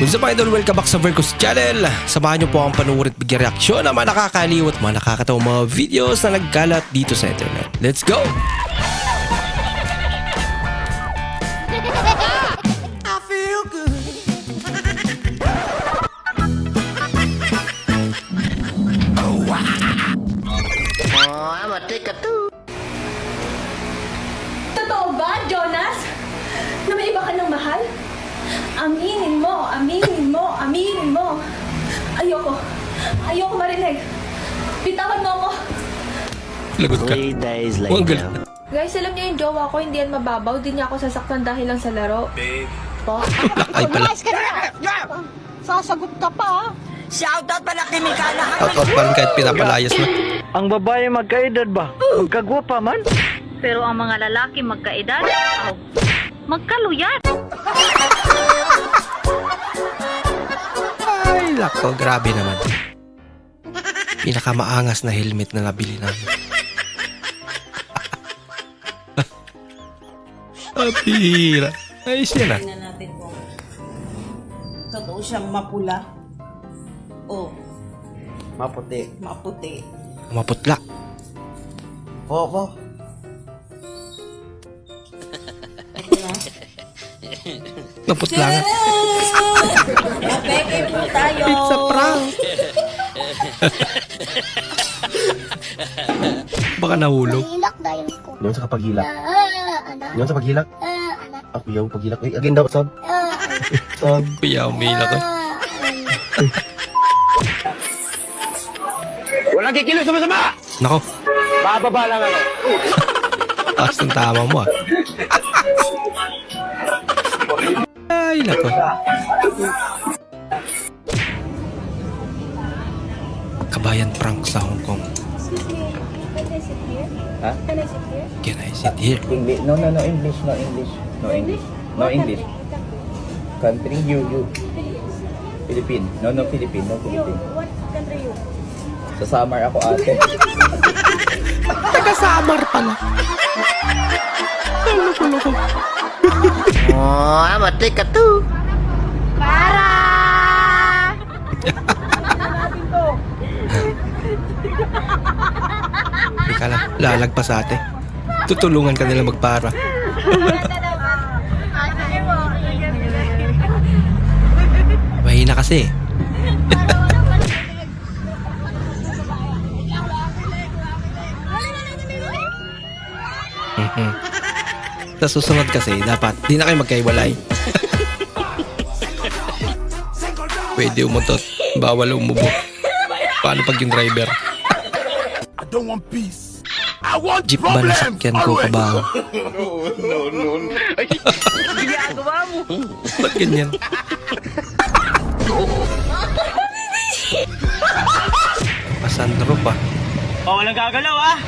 What's up idol? Welcome back sa Vercos Channel. Samahan niyo po ang panuwid at bigyan reaksyon ng mga nakakaliw at mga nakakatawang mga videos na nagkalat dito sa internet. Let's go! Ayoko marinig. Bitawan mo ako. Lagot ka. Three days Oh, ang later. Guys, alam niyo yung jowa ko, hindi yan mababaw. Di niya ako sasaktan dahil lang sa laro. Po? Ay pala. Sasagot ka pa. Shoutout pala kay Mikala. Out out pa rin kahit pinapalayas na. Ang babae magkaedad ba? Magkagwapa man? Pero ang mga lalaki magkaedad, aw, magkaluyat. Ay, lako. Grabe naman. Pinakamaangas na helmet na nabili namin. Apira. Ayos yan ah. Tingnan natin kung totoo siyang mapula o Maputi. maputi. Maputla. Opo. Maputla nga. Peke po tayo. Pizza prank. Baka nahulog. Hilak dahil ko. Doon sa kapagilak. Ah, anak. Doon sa pagilak. Ah, anak. Ako yung pagilak. Ay, again daw, sab. Ah, Sab. Kuya, umila ko. Walang kikilos sa masama! Nako, Bababa lang ako. taas ng tama mo ah. Ay, nako. Kabayan prank sa Hong Kong. Huh? Can I sit here? English. No, no, no English. No English. No English. No English. Country, you, you. Philippine. No, no Philippine. No Philippine. What country you? Sa summer ako ate. Taga-summer pala. Ano ko, loko. Oh, amate ka to. Teka lang, lalagpas ate. Tutulungan ka nila magpara. Mahina kasi. Mhm. Sa susunod kasi, dapat di na kayo magkaiwalay. Pwede umutot. Bawal umubo. Paano pag yung driver? I don't want peace. I want Jeep ba nasakyan ko kabaho? Ginagawa mo. Ba't ganyan? Pasandro pa. Oh, walang gagalaw ah.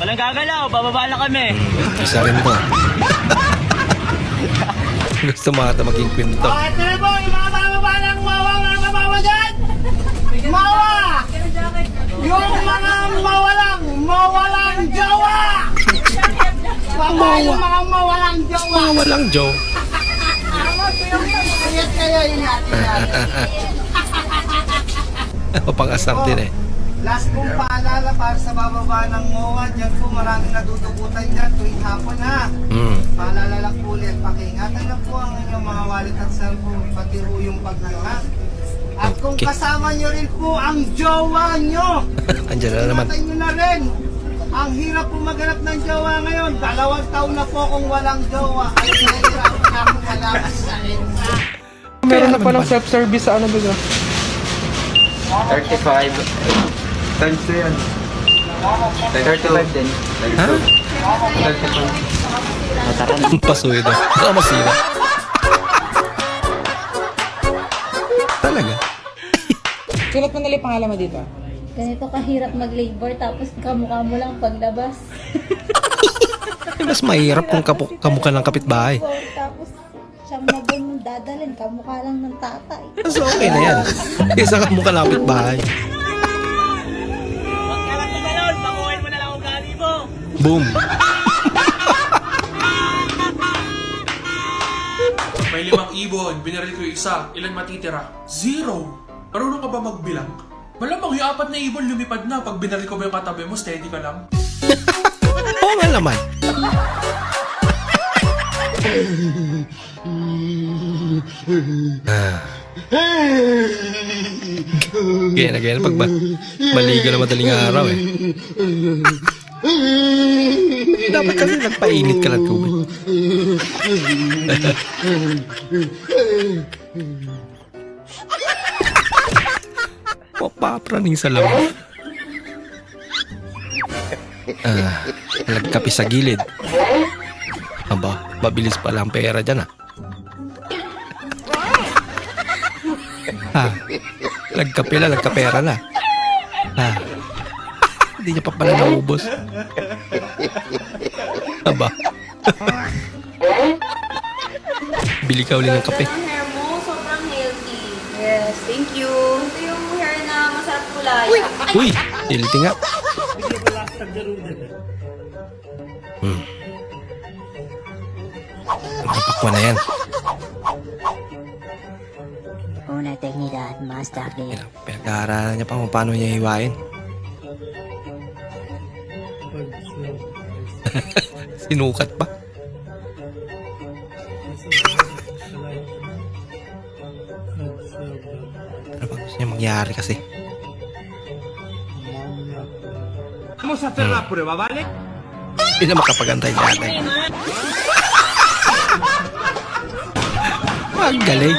Walang gagalaw, bababa na kami. Isa rin to. Gusto mo ata maging kwento. Ito na po, yung mga bababa ng mawa mga kabawa dyan. Mawa! Yung mga mawalang, mawalang jowa! Baba yung mga mawalang jowa. Mga walang Joe. Kaya kaya yun natin yan. O pang-asar din eh. Last kong paalala para sa bababa ng MOA, dyan po maraming nadudukutan dyan tuwing hapon ha. Hmm. Paalala lang po ulit, pakiingatan lang po ang inyong mga wallet at cellphone, pati po yung paglahat. At kung kasama nyo rin po ang jowa nyo, Andyan na naman. ingatan nyo na rin. Ang hirap po maghanap ng jowa ngayon. Dalawang taon na po kung walang jowa. Ay, hirap na malabas sa EDSA. Meron na palang self-service sa ano ba 35. Times 2 yan. 35 din. Ha? Pasuyo daw. Baka masira. Talaga? Sulat mo nila yung pangalan mo dito. Ganito kahirap mag-labor tapos kamukha mo lang paglabas. Mas mahirap kung kapu kamukha ng kapitbahay. tapos siyang mabon dadalhin, kamukha lang ng tatay. Mas okay na yan. Isa kamukha ng kapitbahay. Huwag ka lang tumalon, pakuhin mo na lang ugali mo. Boom. May May limang ibon, binaril ko yung isa. Ilan matitira? Zero. Marunong ka ba magbilang? Malamang yung apat na ibon lumipad na. Pag binaril ko ba yung katabi mo, steady ka lang. Oo nga naman. Kaya na kaya na pag ma- maligo na madaling araw eh. Dapat kasi nagpainit ka ng tubig. Mapapraning sa lamok. Ah, nagkape sa gilid. Aba, mabilis pala ang pera dyan ah. Ha, nagkape na, nagkapera na. Ha, hindi niya pa pala naubos. Aba. Bili ka uli ng kape. Ang hair mo, sobrang healthy. Yes, thank you. Ito yung hair na kulay. Uy, healthy nga. Hmm. Nakapakwa na yan. Una teknidad, mas. Yan, Pinag-aaralan niya pa kung paano niya hiwain. Sinukat pa. Ano ba gusto niya mangyari kasi? Vamos a hacer la prueba, ¿vale? Hindi na makapagantay si ate. Ang galing.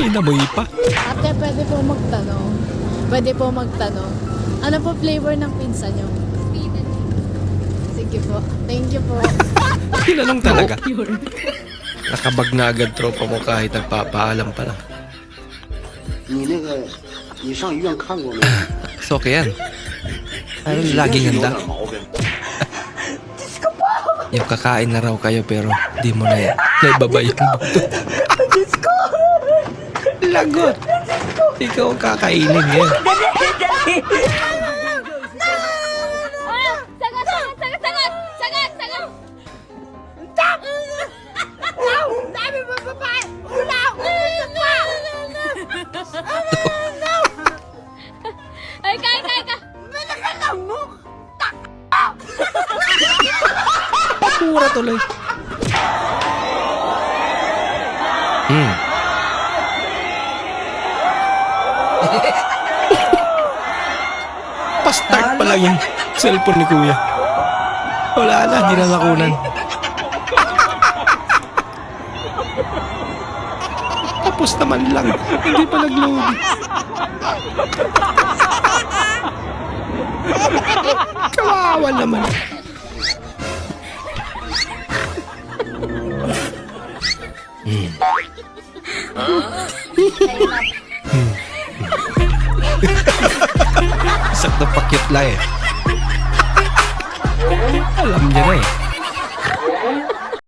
Inamoy pa. Ate, pwede po magtanong. Pwede po magtanong. Ano po flavor ng pizza nyo? Sige po. Thank you po. Tinanong talaga. Nakabag na agad tropa mo kahit nagpapaalam pa lang. 你那个，你上医院看过没？ So, okay yan. Ano, laging handa. Yung kakain na raw kayo pero di mo na yan. Naibaba yung buto. Lagot. Ikaw ang kakainin yan. Papura tuloy. Hmm. Pa-start pa lang yung cellphone ni kuya. Wala na, di na nakunan. Tapos naman lang, hindi pa nag-load. Kawawa naman. Sakto pa cute lang eh.